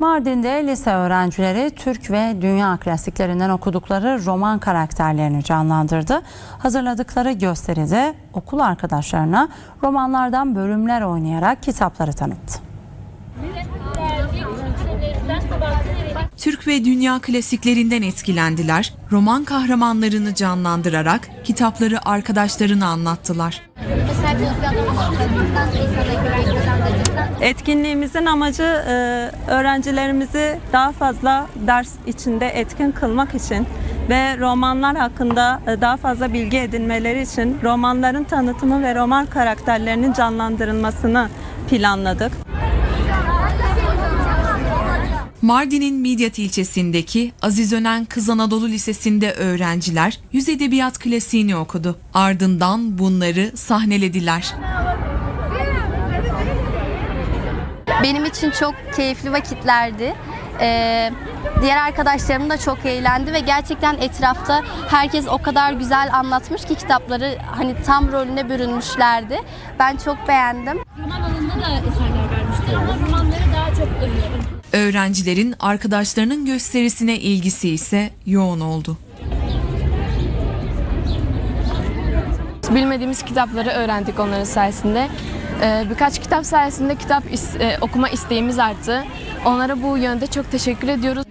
Mardin'de lise öğrencileri Türk ve dünya klasiklerinden okudukları roman karakterlerini canlandırdı. Hazırladıkları gösteride okul arkadaşlarına romanlardan bölümler oynayarak kitapları tanıttı. Türk ve dünya klasiklerinden etkilendiler, roman kahramanlarını canlandırarak kitapları arkadaşlarına anlattılar. Etkinliğimizin amacı e, öğrencilerimizi daha fazla ders içinde etkin kılmak için ve romanlar hakkında e, daha fazla bilgi edinmeleri için romanların tanıtımı ve roman karakterlerinin canlandırılmasını planladık. Mardin'in Midyat ilçesindeki Aziz Önen Kız Anadolu Lisesi'nde öğrenciler yüz edebiyat klasiğini okudu. Ardından bunları sahnelediler. Benim için çok keyifli vakitlerdi. Ee, diğer arkadaşlarım da çok eğlendi ve gerçekten etrafta herkes o kadar güzel anlatmış ki kitapları hani tam rolüne bürünmüşlerdi. Ben çok beğendim. roman alanında da eserler vermişti ama romanları daha çok e, Öğrencilerin arkadaşlarının gösterisine ilgisi ise yoğun oldu. Bilmediğimiz kitapları öğrendik onların sayesinde. Ee, Birkaç kitap sayesinde kitap e, okuma isteğimiz arttı. Onlara bu yönde çok teşekkür ediyoruz.